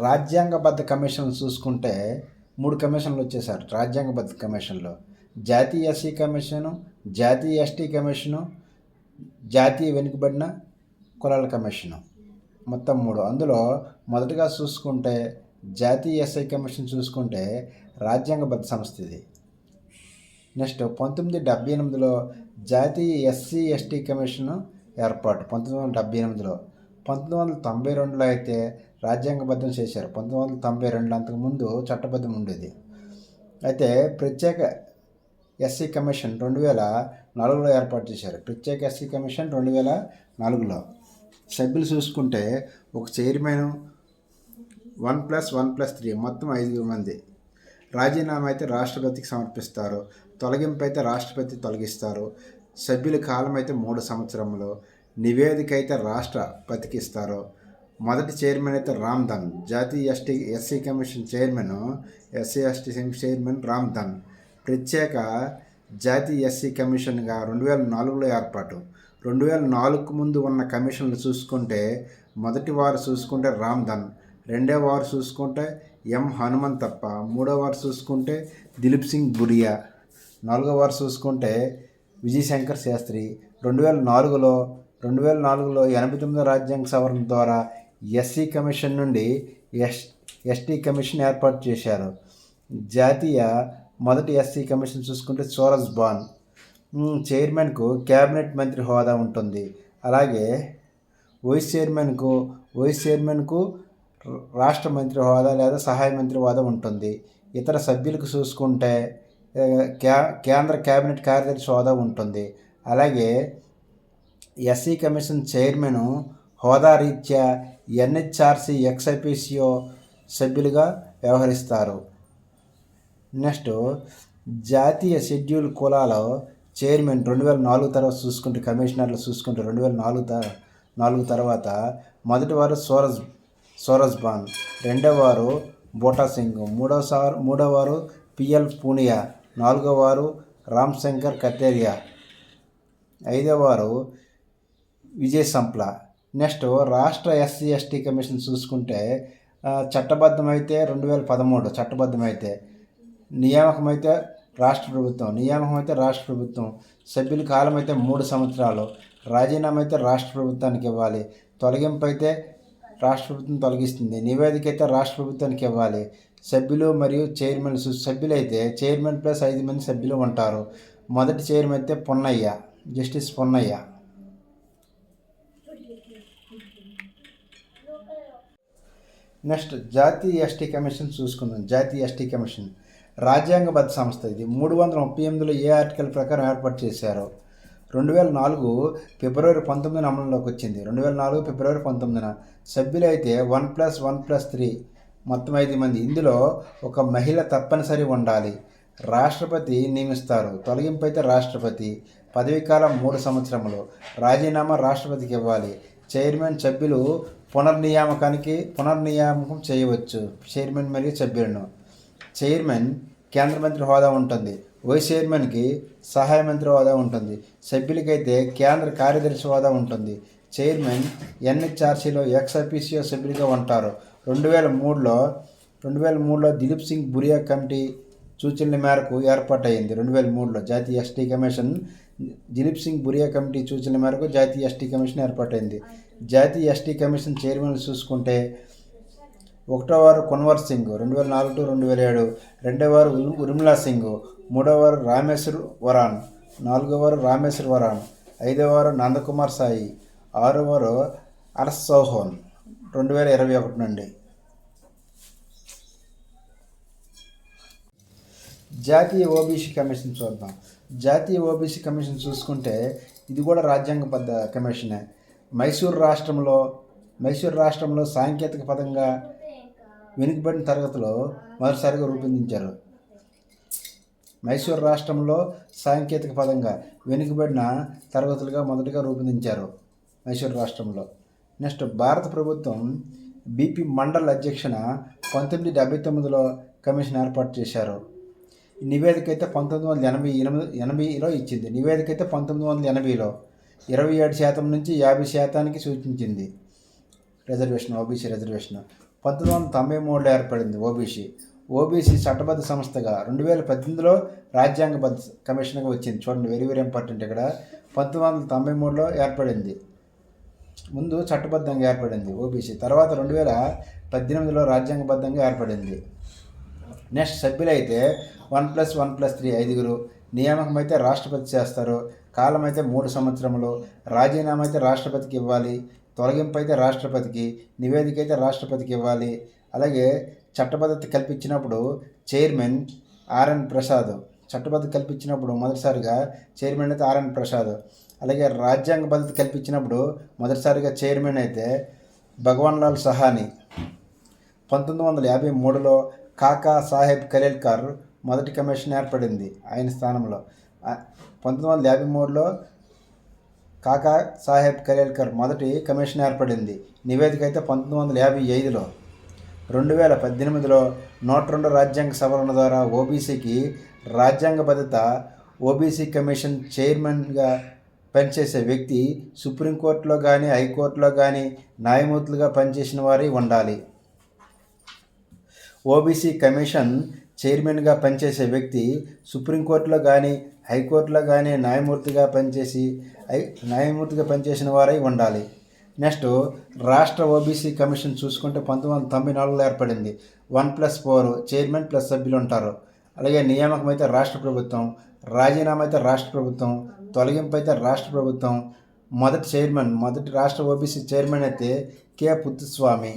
రాజ్యాంగబద్ధ commission చూసుకుంటే మూడు కమిషన్లు వచ్చేసారు రాజ్యాంగబద్ధ కమిషన్లో. జాతీయ ఎస్సీ కమిషను జాతీయ ఎస్టీ కమిషను జాతీయ వెనుకబడిన కులాల కమిషను. మొత్తం మూడు. అందులో మొదటగా చూసుకుంటే జాతీయ ఎస్ఐ కమిషన్ చూసుకుంటే రాజ్యాంగబద్ధ సంస్థ ఇది. నెక్స్ట్ పంతొమ్మిది డెబ్బై ఎనిమిదిలో జాతీయ ఎస్సీ ఎస్టీ కమిషన్ ఏర్పాటు. పంతొమ్మిది వందల డెబ్బై ఎనిమిదిలో. పంతొమ్మిది వందల తొంభై రెండులో అయితే రాజ్యాంగబద్ధం చేశారు. పంతొమ్మిది వందల తొంభై రెండు అంతకుముందు చట్టబద్ధం ఉండేది. అయితే ప్రత్యేక ఎస్సీ కమిషన్ రెండు వేల నాలుగులో ఏర్పాటు చేశారు. ప్రత్యేక ఎస్సీ కమిషన్ రెండు వేల నాలుగులో. సభ్యులు చూసుకుంటే ఒక chairman one plus one plus three మొత్తం ఐదుగురు మంది. రాజీనామా అయితే రాష్ట్రపతికి సమర్పిస్తారు. తొలగింపు అయితే రాష్ట్రపతి తొలగిస్తారు. సభ్యుల కాలం అయితే మూడు సంవత్సరంలో నివేదిక అయితే రాష్ట్రపతికి ఇస్తారు. మొదటి చైర్మన్ అయితే రామ్ధన్ జాతీయ ST SC commission chairman SC ST chairman Ramdhan ప్రత్యేక జాతీయ ఎస్సీ కమిషన్గా రెండు వేల నాలుగులో ఏర్పాటు. రెండు వేల నాలుగుకు ముందు ఉన్న కమిషన్లు చూసుకుంటే మొదటి వారు చూసుకుంటే రామ్ధన్ రెండో వారు చూసుకుంటే ఎం హనుమంతప్ప మూడో వారు చూసుకుంటే దిలీప్ సింగ్ బుడియా నాలుగో వారు చూసుకుంటే విజయశంకర్ శాస్త్రి. రెండు వేల నాలుగులో రెండు వేల నాలుగులో ఎనభై తొమ్మిదో రాజ్యాంగ సవరణ ద్వారా ఎస్సీ కమిషన్ నుండి ఎస్ ఎస్టీ కమిషన్ ఏర్పాటు చేశారు. జాతీయ మొదటి ఎస్సీ కమిషన్ చూసుకుంటే సోరస్ బాన్. చైర్మన్కు క్యాబినెట్ మంత్రి హోదా ఉంటుంది. అలాగే వైస్ చైర్మన్కు వైస్ చైర్మన్కు రాష్ట్ర మంత్రి హోదా లేదా సహాయ మంత్రి హోదా ఉంటుంది. ఇతర సభ్యులకు చూసుకుంటే కేంద్ర క్యాబినెట్ కార్యదర్శి హోదా ఉంటుంది. అలాగే ఎస్సీ కమిషన్ చైర్మన్ హోదా రీత్యా ఎన్హెచ్ఆర్సి ఎక్స్ఐపిసిఓ సభ్యులుగా వ్యవహరిస్తారు. నెక్స్ట్ జాతీయ షెడ్యూల్ కులాలో చైర్మన్ రెండు వేల నాలుగు తర్వాత చూసుకుంటే కమిషనర్లు చూసుకుంటే రెండు వేల నాలుగు నాలుగు తర్వాత మొదటి వారు సోరజ్ సోరజ్ బాన్ రెండవ వారు బోటా సింగ్ మూడవ సార్ మూడవ వారు పిఎల్ పూనియా నాలుగవ వారు రామ్ శంకర్ కతేరియా ఐదవ వారు విజయ్ సంప్ల. నెక్స్ట్ రాష్ట్ర ఎస్సీ ఎస్టీ కమిషన్ చూసుకుంటే చట్టబద్ధమైతే రెండు వేల పదమూడు చట్టబద్ధమైతే నియామకమైతే రాష్ట్ర ప్రభుత్వం నియామకం అయితే రాష్ట్ర ప్రభుత్వం సభ్యుల కాలం అయితే మూడు సంవత్సరాలు రాజీనామా అయితే రాష్ట్ర ప్రభుత్వానికి ఇవ్వాలి తొలగింపు అయితే రాష్ట్ర ప్రభుత్వం తొలగిస్తుంది నివేదిక అయితే రాష్ట్ర ప్రభుత్వానికి ఇవ్వాలి సభ్యులు మరియు చైర్మన్ సభ్యులైతే చైర్మన్ ప్లస్ ఐదు మంది సభ్యులు ఉంటారు. మొదటి చైర్మన్ అయితే పొన్నయ్య జస్టిస్ పొన్నయ్య. నెక్స్ట్ జాతీయ ఎస్టీ కమిషన్ చూసుకుందాం. జాతీయ ఎస్టీ కమిషన్. రాజ్యాంగబద్ధ సంస్థ ఇది. మూడు వందల ముప్పై ఎనిమిదిలో ఏ ఆర్టికల్ ప్రకారం ఏర్పాటు చేశారు? రెండు వేల నాలుగు ఫిబ్రవరి పంతొమ్మిదిన అమలులోకి వచ్చింది. రెండు వేల నాలుగు ఫిబ్రవరి పంతొమ్మిదిన సభ్యులైతే one plus one plus three మొత్తం ఐదు మంది. ఇందులో ఒక మహిళ తప్పనిసరి ఉండాలి. రాష్ట్రపతి నియమిస్తారు. తొలగింపు అయితే రాష్ట్రపతి. పదవీ కాలం మూడు సంవత్సరములు. రాజీనామా రాష్ట్రపతికి ఇవ్వాలి. చైర్మన్ సభ్యులు పునర్నియామకానికి పునర్నియామకం చేయవచ్చు. చైర్మన్ మరియు సభ్యులను. చైర్మన్ కేంద్ర మంత్రి హోదా ఉంటుంది. వైస్ చైర్మన్కి సహాయ మంత్రి హోదా ఉంటుంది. సభ్యులకైతే కేంద్ర కార్యదర్శి హోదా ఉంటుంది. చైర్మన్ ఎన్హెచ్ఆర్సీలో ఎక్స్ఐపిసిఓ సభ్యులుగా ఉంటారు. రెండు వేల మూడులో రెండు వేల మూడులో దిలీప్ సింగ్ బురియా కమిటీ సూచనల మేరకు ఏర్పాటైంది. రెండు వేల మూడులో జాతీయ ST commission Dilip Singh Bhuria committee సూచనల మేరకు జాతీయ ఎస్టీ కమిషన్ ఏర్పాటైంది. జాతీయ ఎస్టీ కమిషన్ చైర్మన్ చూసుకుంటే ఒకటో వారు కున్వర్ సింగ్ రెండు వేల నాలుగు టు రెండు వేల ఏడు రెండో వారు ఉర్మిలా సింగ్ మూడో వారు రామేశ్వర్ వరాన్ నాలుగో వారు రామేశ్వర్ వరాన్ ఐదో వారు నందకుమార్ సాయి ఆరో వారు అరస్ సౌహోన్ రెండు వేల ఇరవై ఒకటి నుండి. జాతీయ ఓబీసీ కమిషన్ చూద్దాం. జాతీయ ఓబీసీ కమిషన్ చూసుకుంటే ఇది కూడా రాజ్యాంగ రాజ్యాంగబద్ధ కమిషనే. మైసూర్ రాష్ట్రంలో మైసూర్ రాష్ట్రంలో సాంకేతిక పదంగా వెనుకబడిన తరగతిలో మొదటిసారిగా రూపొందించారు. మైసూర్ రాష్ట్రంలో సాంకేతిక పదంగా వెనుకబడిన తరగతులుగా మొదటగా రూపొందించారు మైసూర్ రాష్ట్రంలో. నెక్స్ట్ భారత ప్రభుత్వం బీపీ మండల్ అధ్యక్షన పంతొమ్మిది డెబ్బై తొమ్మిదిలో కమిషన్ ఏర్పాటు చేశారు. నివేదిక అయితే పంతొమ్మిది వందల ఎనభై ఎనిమిది ఎనభైలో ఇచ్చింది. నివేదిక అయితే పంతొమ్మిది వందల ఎనభైలో. ఇరవై ఏడు శాతం నుంచి యాభై శాతానికి సూచించింది. Reservation OBC reservation. పంతొమ్మిది వందల తొంభై మూడులో ఏర్పడింది ఓబీసీ. ఓబీసీ చట్టబద్ధ సంస్థగా రెండు వేల పద్దెనిమిదిలో రాజ్యాంగబద్ధ కమిషన్గా వచ్చింది. చూడండి వెరీ వెరీ ఇంపార్టెంట్ ఇక్కడ. పంతొమ్మిది వందల తొంభై మూడులో ఏర్పడింది. ముందు చట్టబద్ధంగా ఏర్పడింది ఓబీసీ. తర్వాత రెండు వేల పద్దెనిమిదిలో రాజ్యాంగబద్ధంగా ఏర్పడింది. Next సభ్యులైతే one plus one plus three ఐదుగురు నియామకం అయితే రాష్ట్రపతి చేస్తారు కాలం అయితే మూడు సంవత్సరములు రాజీనామా అయితే రాష్ట్రపతికి ఇవ్వాలి తొలగింపు అయితే రాష్ట్రపతికి నివేదిక అయితే రాష్ట్రపతికి ఇవ్వాలి. అలాగే చట్టబద్ధత కల్పించినప్పుడు చైర్మన్ ఆర్ఎన్ ప్రసాద్ చట్టబద్ధత కల్పించినప్పుడు మొదటిసారిగా చైర్మన్ అయితే ఆర్ఎన్ ప్రసాద్ అలాగే రాజ్యాంగ భద్రత కల్పించినప్పుడు మొదటిసారిగా చైర్మన్ అయితే భగవాన్ లాల్ సహాని. పంతొమ్మిది వందల యాభై మూడులో కాకా సాహెబ్ కలేల్కర్ మొదటి కమిషన్ ఏర్పడింది ఆయన స్థానంలో. పంతొమ్మిది వందల యాభై మూడులో కాకా సాహెబ్ కరేల్కర్ మొదటి కమిషన్ ఏర్పడింది. నివేదిక అయితే పంతొమ్మిది వందల యాభై ఐదులో. రెండు వేల పద్దెనిమిదిలో నూట రెండు రాజ్యాంగ సవరణ ద్వారా ఓబీసీకి రాజ్యాంగ భద్రత ఓబీసీ కమిషన్ చైర్మన్గా పనిచేసే వ్యక్తి సుప్రీంకోర్టులో కానీ హైకోర్టులో కానీ న్యాయమూర్తులుగా పనిచేసిన వారి ఉండాలి. ఓబీసీ కమిషన్ చైర్మన్గా పనిచేసే వ్యక్తి సుప్రీంకోర్టులో కానీ హైకోర్టులో కానీ న్యాయమూర్తిగా పనిచేసి న్యాయమూర్తిగా పనిచేసిన వారై ఉండాలి. నెక్స్ట్ రాష్ట్ర ఓబీసీ కమిషన్ చూసుకుంటే పంతొమ్మిది వందల తొంభై నాలుగులో ఏర్పడింది. One plus four chairman plus సభ్యులు ఉంటారు అలాగే నియామకం అయితే రాష్ట్ర ప్రభుత్వం రాజీనామా అయితే రాష్ట్ర ప్రభుత్వం తొలగింపు అయితే రాష్ట్ర ప్రభుత్వం. మొదటి చైర్మన్ మొదటి రాష్ట్ర ఓబీసీ చైర్మన్ అయితే కె. పుత్తుస్వామి